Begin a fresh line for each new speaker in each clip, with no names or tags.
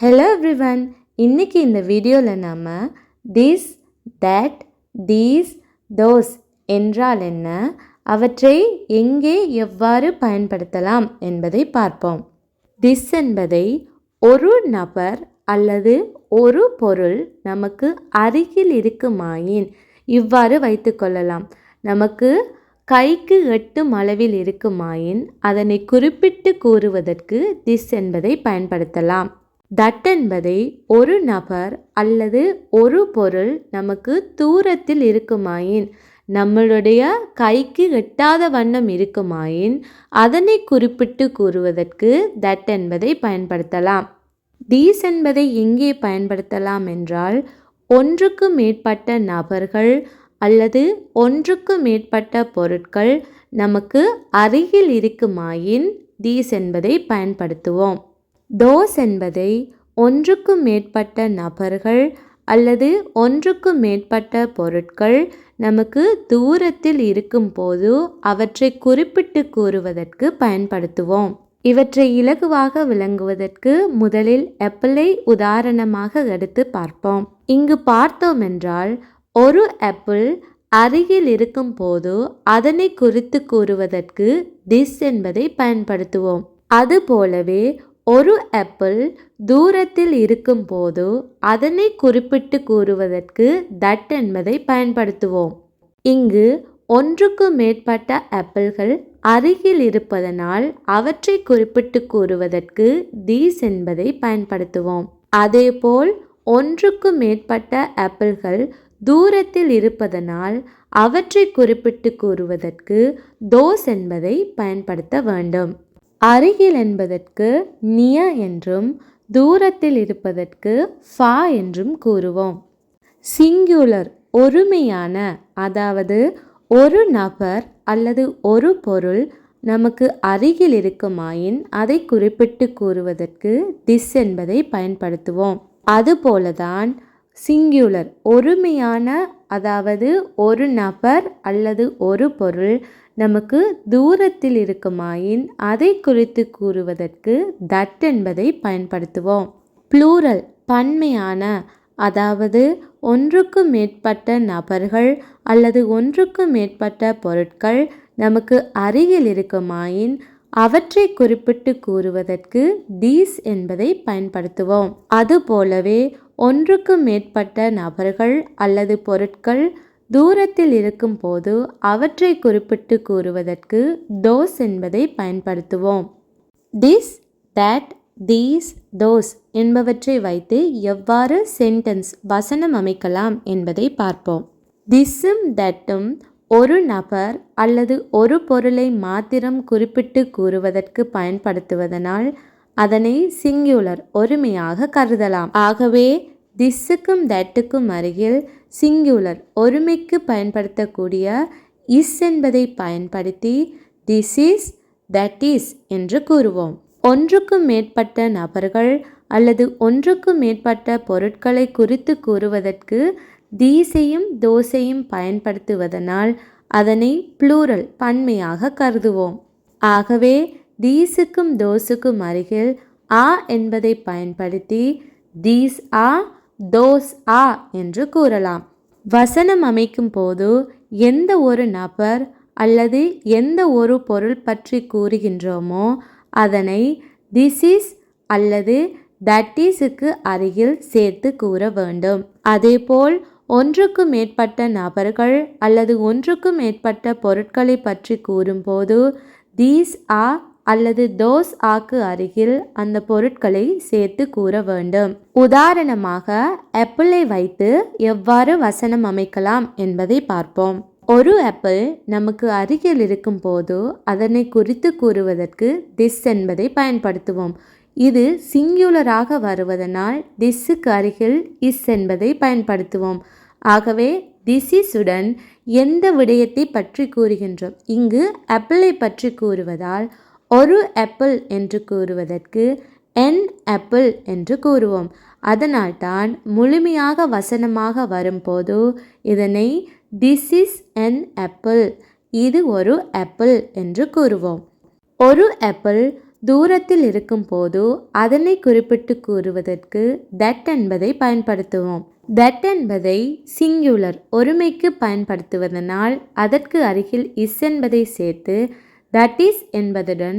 Hello everyone இன்னைக்கு இந்த வீடியோவில் நாம் திஸ் தட் தீஸ் தோஸ் என்றால் என்ன? அவற்றை எங்கே எவ்வாறு பயன்படுத்தலாம் என்பதை பார்ப்போம். திஸ் என்பதை ஒரு நபர் அல்லது ஒரு பொருள் நமக்கு அருகில் இருக்குமாயின் இவ்வாறு வைத்துக்கொள்ளலாம் நமக்கு கைக்கு எட்டும் அளவில் இருக்குமாயின் அதனை குறிப்பிட்டு கூறுவதற்கு திஸ் என்பதை பயன்படுத்தலாம். தட் என்பதை ஒரு நபர் அல்லது ஒரு பொருள் நமக்கு தூரத்தில் இருக்குமாயின் நம்மளுடைய கைக்கு எட்டாத வண்ணம் இருக்குமாயின் அதனை குறிப்பிட்டு கூறுவதற்கு தட் என்பதை பயன்படுத்தலாம். தீஸ் என்பதை எங்கே பயன்படுத்தலாம் என்றால் ஒன்றுக்கு மேற்பட்ட நபர்கள் அல்லது ஒன்றுக்கு மேற்பட்ட பொருட்கள் நமக்கு அருகில் இருக்குமாயின் தீஸ் என்பதை பயன்படுத்துவோம். தோஸ் என்பதை ஒன்றுக்கு மேற்பட்ட நபர்கள் அல்லது ஒன்றுக்கு மேற்பட்ட பொருட்கள் நமக்கு தூரத்தில் இருக்கும்போது அவற்றை குறிப்பிட்டு கூறுவதற்கு பயன்படுத்துவோம். இவற்றை இலகுவாக விளங்குவதற்கு முதலில் ஆப்பிளை உதாரணமாக எடுத்து பார்ப்போம். இங்கு பார்த்தோம் என்றால் ஒரு ஆப்பிள் அருகில் இருக்கும் போது அதனை குறித்து கூறுவதற்கு திஸ் என்பதை பயன்படுத்துவோம். அதுபோலவே ஒரு ஆப்பிள் தூரத்தில் இருக்கும்போது அதனை குறிப்பிட்டு கூறுவதற்கு தட் என்பதை பயன்படுத்துவோம். இங்கு ஒன்றுக்கு மேற்பட்ட ஆப்பிள்கள் அருகில் இருப்பதனால் அவற்றை குறிப்பிட்டு கூறுவதற்கு தீஸ் என்பதை பயன்படுத்துவோம். அதேபோல் ஒன்றுக்கு மேற்பட்ட ஆப்பிள்கள் தூரத்தில் இருப்பதனால் அவற்றை குறிப்பிட்டு கூறுவதற்கு தோஸ் என்பதை பயன்படுத்த வேண்டும். அருகில் என்பதற்கு நிய என்றும் தூரத்தில் இருப்பதற்கு ஃபா என்றும் கூறுவோம். சிங்குலர் ஒருமையான அதாவது ஒரு நபர் அல்லது ஒரு பொருள் நமக்கு அருகில் இருக்குமாயின் அதை குறிப்பிட்டு கூறுவதற்கு திஸ் என்பதை பயன்படுத்துவோம். அதுபோலதான் சிங்குலர் ஒருமையான அதாவது ஒரு நபர் அல்லது ஒரு பொருள் நமக்கு தூரத்தில் இருக்குமாயின் அதை குறித்து கூறுவதற்கு தட் என்பதை பயன்படுத்துவோம். ப்ளூரல் பன்மையான அதாவது ஒன்றுக்கு மேற்பட்ட நபர்கள் அல்லது ஒன்றுக்கு மேற்பட்ட பொருட்கள் நமக்கு அருகில் இருக்குமாயின் அவற்றை குறிப்பிட்டு கூறுவதற்கு தீஸ் என்பதை பயன்படுத்துவோம். அதுபோலவே ஒன்றுக்கு மேற்பட்ட நபர்கள் அல்லது பொருட்கள் தூரத்தில் இருக்கும்போது அவற்றை குறிப்பிட்டு கூறுவதற்கு தோஸ் என்பதை பயன்படுத்துவோம். திஸ் தட் தீஸ் தோஸ் என்பவற்றை வைத்து எவ்வாறு சென்டென்ஸ் வசனம் அமைக்கலாம் என்பதை பார்ப்போம். திஸ்ஸும் தட்டும் ஒரு நபர் அல்லது ஒரு பொருளை மாத்திரம் குறிப்பிட்டு கூறுவதற்கு பயன்படுத்துவதனால் அதனை சிங்குலர் ஒருமையாக கருதலாம். ஆகவே திஸ்ஸுக்கும் தட்டுக்கும் அருகில் சிங்குலர் ஒருமைக்கு பயன்படுத்தக்கூடிய இஸ் என்பதை பயன்படுத்தி திஸ் இஸ் தட் இஸ் என்று கூறுவோம். ஒன்றுக்கும் மேற்பட்ட நபர்கள் அல்லது ஒன்றுக்கும் மேற்பட்ட பொருட்களை குறித்து கூறுவதற்கு தீசையும் தோசையும் பயன்படுத்துவதனால் அதனை ப்ளூரல் பன்மையாக கருதுவோம். ஆகவே தீஸுக்கும் தோசுக்கும் அருகில் ஆ என்பதை பயன்படுத்தி தீஸ் ஆ தோஸ் ஆ என்று கூறலாம். வசனம் அமைக்கும் போது எந்த ஒரு நபர் அல்லது எந்த ஒரு பொருள் பற்றி கூறுகின்றோமோ அதனை திஸ் இஸ் அல்லது தட் இஸுக்கு அருகில் சேர்த்து கூற வேண்டும். அதேபோல் ஒன்றுக்கு மேற்பட்ட நபர்கள் அல்லது ஒன்றுக்கு மேற்பட்ட பொருட்களை பற்றி கூறும்போது தீஸ் ஆ அல்லது தோஸ் ஆக்கு அருகில் அந்த பொருட்களை சேர்த்து கூற வேண்டும். உதாரணமாக ஆப்பிளை வைத்து எவ்வாறு வசனம் அமைக்கலாம் என்பதை பார்ப்போம். ஒரு ஆப்பிள் நமக்கு அருகில் இருக்கும் போது அதனை குறித்து கூறுவதற்கு திஸ் என்பதை பயன்படுத்துவோம். இது சிங்குலராக வருவதனால் திஸ்ஸுக்கு அருகில் இஸ் என்பதை பயன்படுத்துவோம். ஆகவே திசிஸுடன் எந்த விடயத்தை பற்றி கூறுகின்றோம்? இங்கு ஆப்பிளை பற்றி கூறுவதால் ஒரு ஆப்பிள் என்று கூறுவதற்கு என் ஆப்பிள் என்று கூறுவோம். அதனால்தான் முழுமையாக வசனமாக வரும்போது இதனை திஸ் இஸ் என் ஆப்பிள் இது ஒரு ஆப்பிள் என்று கூறுவோம். ஒரு ஆப்பிள் தூரத்தில் இருக்கும்போது அதனை குறிப்பிட்டு கூறுவதற்கு தட் என்பதை பயன்படுத்துவோம். தட் என்பதை சிங்குலர் ஒருமைக்கு பயன்படுத்துவதனால் அதற்கு அருகில் இஸ் என்பதை சேர்த்து தட் இஸ் என்பதுடன்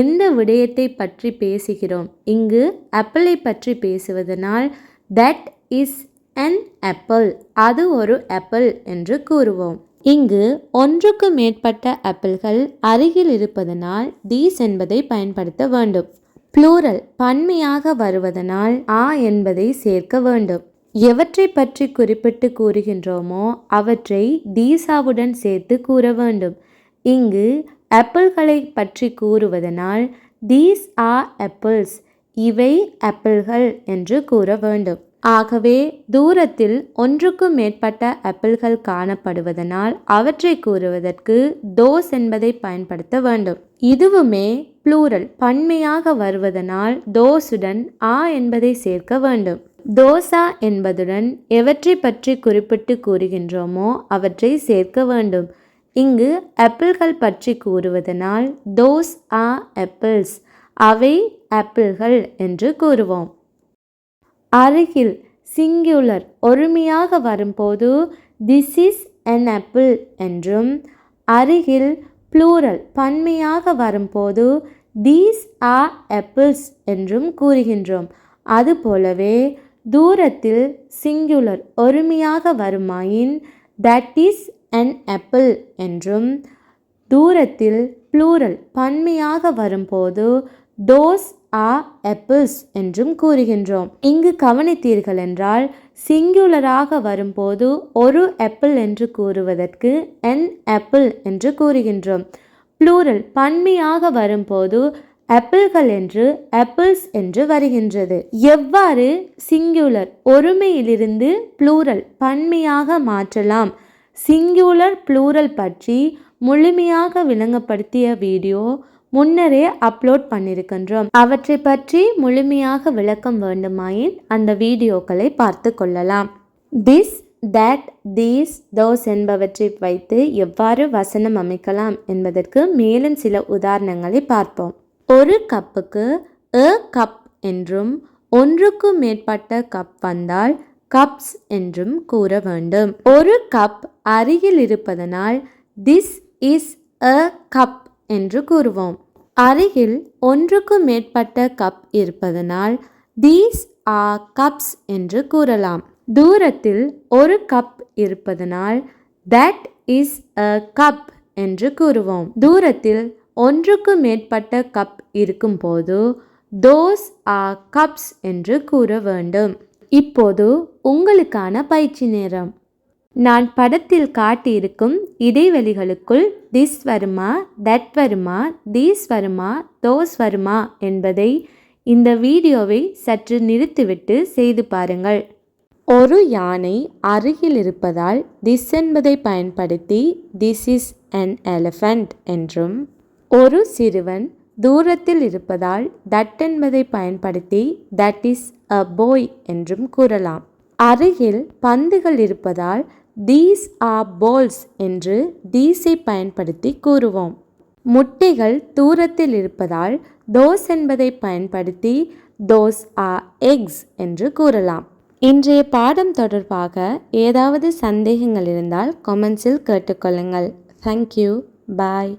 எந்த விடயத்தை பற்றி பேசுகிறோம்? இங்கு ஆப்பிளை பற்றி பேசுவதனால் தட் இஸ் அன் ஆப்பிள் அது ஒரு ஆப்பிள் என்று கூறுவோம். இங்கு ஒன்றுக்கு மேற்பட்ட ஆப்பிள்கள் அருகில் இருப்பதனால் தீஸ் என்பதை பயன்படுத்த வேண்டும். ப்ளூரல் பன்மையாக வருவதனால் ஆ என்பதை சேர்க்க வேண்டும். எவற்றை பற்றி குறிப்பிட்டு கூறுகின்றோமோ அவற்றை தீசாவுடன் சேர்த்து கூற வேண்டும். இங்கு ஆப்பிள்களை பற்றி கூறுவதனால் தீஸ் ஆர் ஆப்பிள்ஸ் இவை ஆப்பிள்கள் என்று கூற வேண்டும். ஆகவே தூரத்தில் ஒன்றுக்கும் மேற்பட்ட ஆப்பிள்கள் காணப்படுவதனால் அவற்றை கூறுவதற்கு தோஸ் என்பதை பயன்படுத்த வேண்டும். இதுவுமே ப்ளூரல் பன்மையாக வருவதனால் தோசுடன் ஆ என்பதை சேர்க்க வேண்டும். தோசா என்பதுடன் எவற்றை பற்றி குறிப்பிட்டு கூறுகின்றோமோ அவற்றை சேர்க்க வேண்டும். இங்கு ஆப்பிள்கள் பற்றி கூறுவதனால் தோஸ் ஆ ஆப்பிள்ஸ் அவை ஆப்பிள்கள் என்று கூறுவோம். அருகில் சிங்குலர் ஒருமையாக வரும்போது திஸ் இஸ் என் ஆப்பிள் என்றும் அருகில் ப்ளூரல் பன்மையாக வரும்போது தீஸ் ஆ ஆப்பிள்ஸ் என்றும் கூறுகின்றோம். அதுபோலவே தூரத்தில் சிங்குலர் ஒருமையாக வருமாயின் தட் இஸ் அண்ட் ஆப்பிள் என்றும் தூரத்தில் ப்ளூரல் பன்மையாக வரும்போது தோஸ் ஆ ஆப்பிள்ஸ் என்றும் கூறுகின்றோம். இங்கு கவனித்தீர்கள் என்றால் சிங்குலராக வரும்போது ஒரு ஆப்பிள் என்று கூறுவதற்கு என் ஆப்பிள் என்று கூறுகின்றோம். ப்ளூரல் பன்மையாக வரும்போது ஆப்பிள்கள் என்று ஆப்பிள்ஸ் என்று வருகின்றது. எவ்வாறு சிங்குலர் ஒருமையிலிருந்து ப்ளூரல் பன்மையாக மாற்றலாம்? சிங்குலர் ப்ளூரல் பற்றி முழுமையாக விளங்கப்படுத்திய வீடியோ முன்னரே அப்லோட் பண்ணியிருக்கின்றோம் அவற்றை பற்றி முழுமையாக விளக்கம் வேண்டுமாயின் அந்த வீடியோக்களை பார்த்து கொள்ளலாம். திஸ் தட் தீஸ் தோஸ் என்பவற்றை வைத்து எவ்வாறு வசனம் அமைக்கலாம் என்பதற்கு மேலும் சில உதாரணங்களை பார்ப்போம். ஒரு கப்புக்கு அ கப் என்றும் ஒன்றுக்கும் மேற்பட்ட கப் வந்தால் கப்ஸ் என்றும் கூற வேண்டும். ஒரு கப் அருகில் இருப்பதனால் திஸ் இஸ் அ கப் என்று கூறுவோம். அருகில் ஒன்றுக்கு மேற்பட்ட கப் இருப்பதனால் தீஸ் ஆ கப்ஸ் என்று கூறலாம். தூரத்தில் ஒரு கப் இருப்பதனால் தட் இஸ் அ கப் என்று கூறுவோம். தூரத்தில் ஒன்றுக்கு மேற்பட்ட கப் இருக்கும்போது தோஸ் ஆ கப்ஸ் என்று கூற வேண்டும். இப்போது உங்களுக்கான பயிற்சி நேரம். நான் படத்தில் காட்டியிருக்கும் இடைவெளிகளுக்குள் திஸ் வருமா தட் வருமா தீஸ் வருமா தோஸ் வருமா என்பதை இந்த வீடியோவை சற்று நிறுத்திவிட்டு செய்து பாருங்கள். ஒரு யானை அருகில் இருப்பதால் திஸ் என்பதை பயன்படுத்தி திஸ் இஸ் அன் எலிஃபண்ட் என்றும் ஒரு சிறுவன் தூரத்தில் இருப்பதால் தட் என்பதை பயன்படுத்தி தட் இஸ் அ போய் என்றும் கூறலாம். அருகில் பந்துகள் இருப்பதால் தீஸ் ஆர் போல்ஸ் என்று தீஸை பயன்படுத்தி கூறுவோம். முட்டைகள் தூரத்தில் இருப்பதால் தோஸ் என்பதை பயன்படுத்தி தோஸ் ஆர் எக்ஸ் என்று கூறலாம். இன்றைய பாடம் தொடர்பாக ஏதாவது சந்தேகங்கள் இருந்தால் கமெண்ட்ஸில் கேட்டுக்கொள்ளுங்கள். Thank you bye